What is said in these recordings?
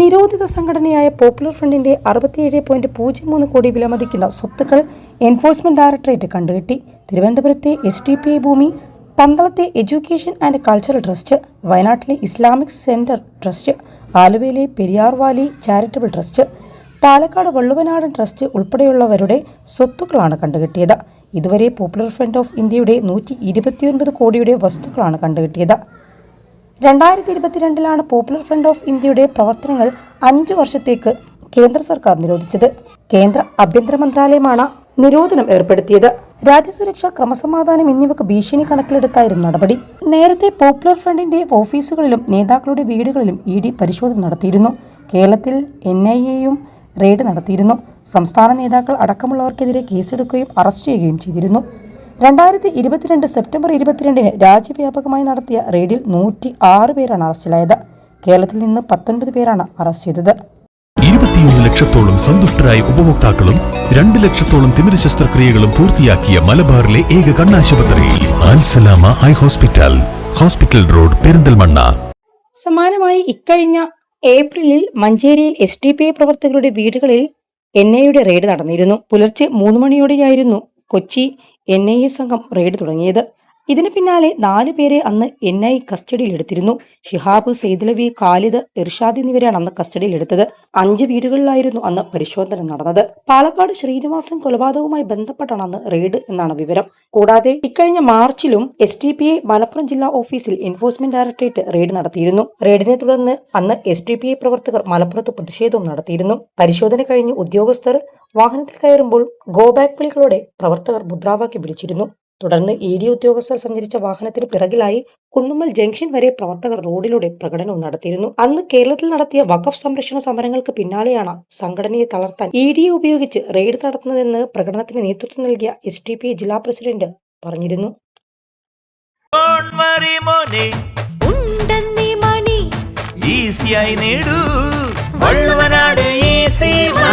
നിരോധിത സംഘടനയായ പോപ്പുലർ ഫ്രണ്ടിന്റെ അറുപത്തിയേഴ് പോയിന്റ് പൂജ്യം മൂന്ന് കോടി വിലമതിക്കുന്ന സ്വത്തുക്കൾ എൻഫോഴ്സ്മെന്റ് ഡയറക്ടറേറ്റ് കണ്ടുകെട്ടി. തിരുവനന്തപുരത്തെ എസ് ഡി പി ഐ ഭൂമി പന്തളത്തെ എഡ്യൂക്കേഷൻ ആൻഡ് കൾച്ചറൽ ട്രസ്റ്റ് വയനാട്ടിലെ ഇസ്ലാമിക് സെന്റർ ട്രസ്റ്റ് ആലുവയിലെ Periyar valley charitable trust Palakkad Valluvanadan trust ഉൾപ്പെടെയുള്ളവരുടെ സ്വത്തുക്കളാണ് കണ്ടുകെട്ടിയത്. ഇതുവരെ പോപ്പുലർ ഫ്രണ്ട് ഓഫ് ഇന്ത്യയുടെ നൂറ്റി കോടിയുടെ വസ്തുക്കളാണ് കണ്ടുകെട്ടിയത്. രണ്ടായിരത്തി ഇരുപത്തിരണ്ടിലാണ് പോപ്പുലർ ഫ്രണ്ട് ഓഫ് ഇന്ത്യയുടെ പ്രവർത്തനങ്ങൾ അഞ്ചു വർഷത്തേക്ക് കേന്ദ്ര സർക്കാർ നിരോധിച്ചത്. കേന്ദ്ര ആഭ്യന്തര മന്ത്രാലയമാണ് നിരോധനം ഏർപ്പെടുത്തിയത്. രാജ്യസുരക്ഷ ക്രമസമാധാനം എന്നിവക്ക് ഭീഷണി കണക്കിലെടുത്തായിരുന്നു നടപടി. നേരത്തെ പോപ്പുലർ ഫ്രണ്ടിന്റെ ഓഫീസുകളിലും നേതാക്കളുടെ വീടുകളിലും ഇ ഡി പരിശോധന നടത്തിയിരുന്നു. കേരളത്തിൽ എൻ ഐ എയും റെയ്ഡ് നടത്തിയിരുന്നു. സംസ്ഥാന നേതാക്കൾ അടക്കമുള്ളവർക്കെതിരെ കേസെടുക്കുകയും അറസ്റ്റ് ചെയ്യുകയും ചെയ്തിരുന്നു. രണ്ടായിരത്തി ഇരുപത്തിരണ്ട് സെപ്റ്റംബർ ഇരുപത്തിരണ്ടിന് രാജ്യവ്യാപകമായി നടത്തിയ റെയ്ഡിൽ നൂറ്റി ആറ് പേരാണ് അറസ്റ്റിലായത്. കേരളത്തിൽ നിന്ന് പത്തൊൻപത് പേരാണ് അറസ്റ്റ് ചെയ്തത്. ഇരുപത്തിയൊന്ന് ലക്ഷത്തോളം സന്തുഷ്ടരായ ഉപഭോക്താക്കളും രണ്ട് ലക്ഷത്തോളം തിമിര ശസ്ത്രക്രിയകളും പൂർത്തിയാക്കിയ മലബാറിലെ ഏക കണ്ണാശുപത്രി ആൻസലാമ high hospital hospital road Perinthalmanna. സമാനമായി ഇക്കഴിഞ്ഞ ഏപ്രിലിൽ മഞ്ചേരിയിൽ എസ് ഡി പി ഐ പ്രവർത്തകരുടെ വീടുകളിൽ എൻ ഐയുടെ റെയ്ഡ് നടന്നിരുന്നു. പുലർച്ചെ മൂന്ന് മണിയോടെയായിരുന്നു കൊച്ചി എൻ ഐ എ സംഘം റെയ്ഡ് തുടങ്ങിയത്. ഇതിന് പിന്നാലെ നാല് പേരെ അന്ന് എൻ ഐ കസ്റ്റഡിയിലെടുത്തിരുന്നു ഷിഹാബ് സെയ്ദലവി ഖാലിദ് ഇർഷാദ് എന്നിവരെയാണ് അന്ന് കസ്റ്റഡിയിലെടുത്തത് അഞ്ച് വീടുകളിലായിരുന്നു അന്ന് പരിശോധന നടന്നത്. പാലക്കാട് ശ്രീനിവാസൻ കൊലപാതകവുമായി ബന്ധപ്പെട്ടാണ് അന്ന് റെയ്ഡ് എന്നാണ് വിവരം. കൂടാതെ ഇക്കഴിഞ്ഞ മാർച്ചിലും S D P I Malappuram ജില്ലാ ഓഫീസിൽ എൻഫോഴ്സ്മെന്റ് ഡയറക്ടറേറ്റ് റെയ്ഡ് നടത്തിയിരുന്നു. റെയ്ഡിനെ തുടർന്ന് അന്ന് എസ് ഡി പി ഐ പ്രവർത്തകർ മലപ്പുറത്ത് പ്രതിഷേധവും നടത്തിയിരുന്നു. പരിശോധന കഴിഞ്ഞ് ഉദ്യോഗസ്ഥർ വാഹനത്തിൽ കയറുമ്പോൾ ഗോ ബാക്ക് വിളികളോടെ പ്രവർത്തകർ മുദ്രാവാക്യം വിളിച്ചിരുന്നു. തുടർന്ന് ഇ ഡി ഉദ്യോഗസ്ഥർ സഞ്ചരിച്ച വാഹനത്തിന് പിറകിലായി കുന്നുമ്മൽ ജംഗ്ഷൻ വരെ പ്രവർത്തകർ റോഡിലൂടെ പ്രകടനവും നടത്തിയിരുന്നു. അന്ന് കേരളത്തിൽ നടത്തിയ വഖഫ് സംരക്ഷണ സമരങ്ങൾക്ക് പിന്നാലെയാണ് സംഘടനയെ തളർത്താൻ ഇ ഡിയെ ഉപയോഗിച്ച് റെയ്ഡ് നടത്തുന്നതെന്ന് പ്രകടനത്തിന് നേതൃത്വം നൽകിയ എസ് ടി പി ജില്ലാ പ്രസിഡന്റ് പറഞ്ഞിരുന്നു.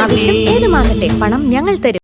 ആവശ്യം ഏതുമാകട്ടെ പണം ഞങ്ങൾ തരും.